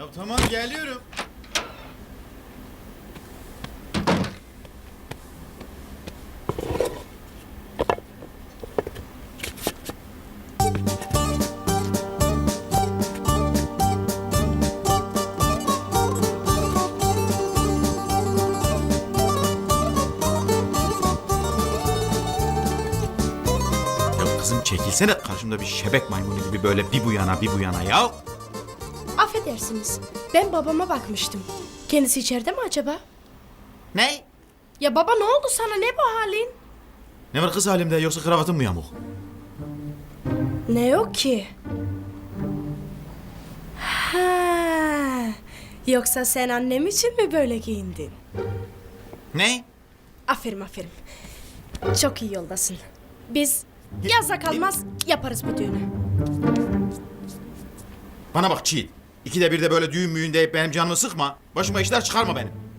Ya tamam geliyorum. Ya kızım çekilsene karşımda bir şebek maymunu gibi böyle bir bu yana bir bu yana ya. Affedersiniz. Ben babama bakmıştım. Kendisi içeride mi acaba? Ne? Ya baba ne oldu sana? Ne bu halin? Ne var kız halimde yoksa kravatın mı yamuk? Ne yok ki? Ha. Yoksa sen annem için mi böyle giyindin? Ne? Aferin aferin. Çok iyi yoldasın. Biz yaza kalmaz yaparız bu düğünü. Bana bak Çiğit. İkide bir de böyle düğün müğün deyip benim canımı sıkma. Başıma işler çıkarma benim.